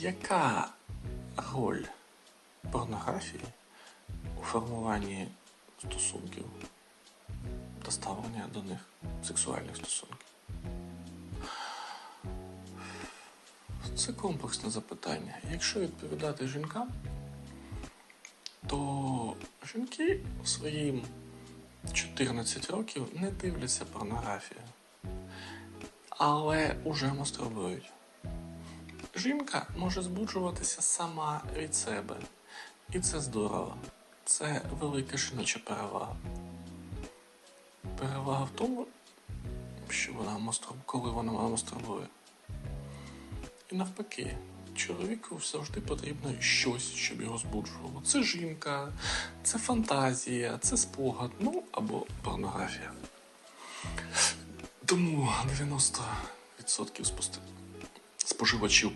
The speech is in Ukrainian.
Яка роль порнографії у формуванні стосунків та ставлення до них сексуальних стосунків? Це комплексне запитання. Якщо відповідати жінкам, то жінки своїм 14 років не дивляться порнографію, але уже мастурбують. Жінка може збуджуватися сама від себе. І це здорово. Це велика жіноча перевага. Перевага в тому, що вона мастурб... коли вона мастурбує. І навпаки, чоловіку завжди потрібно щось, щоб його збуджувало. Це жінка, це фантазія, це спогад, ну або порнографія. Тому 90% спостерігачів споживачів